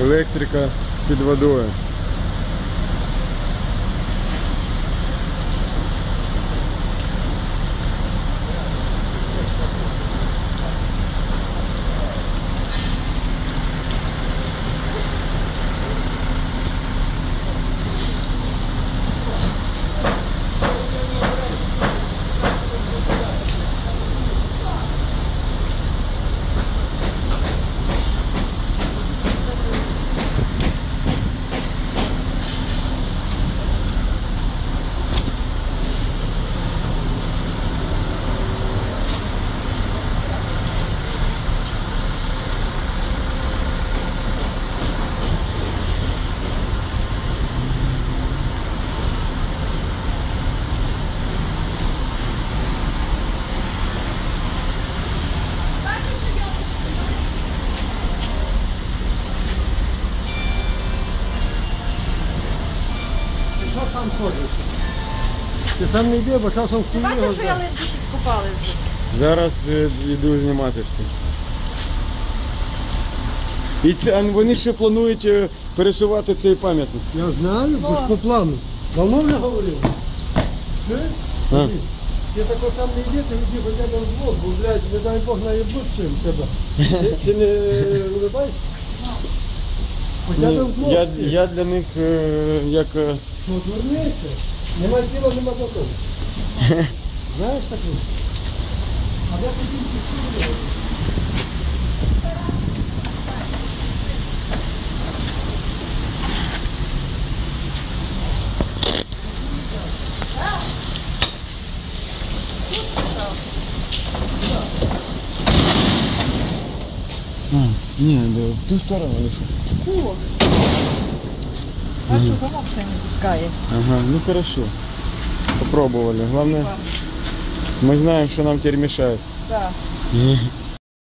електрика під водою. Ти що ходиш? Ти сам не йди, бо часом хуй його Бачиш, що я знає. купали вже. Зараз е, йду знімати все. І це, а вони ще планують е, пересувати цей пам'ятник. Я знаю, бо ж по плану. Давно вже говорив. Чуєш? А. Ти тако там не йди, ти йди хоча б вдвох, бо, блядь, не дай Бог наєбуть чим тебе. Ти, ти не улибайся? Ні, я, я для них е, як. е, Ну, дурниця. Нема тіла, нема закону. Знаєш таку? А де ти тільки Ні, да, в ту сторону лише. А що замок це не пускає? Ага, ну хорошо. Попробовали. Главное, мы знаем, что нам теперь мешает. Мгм.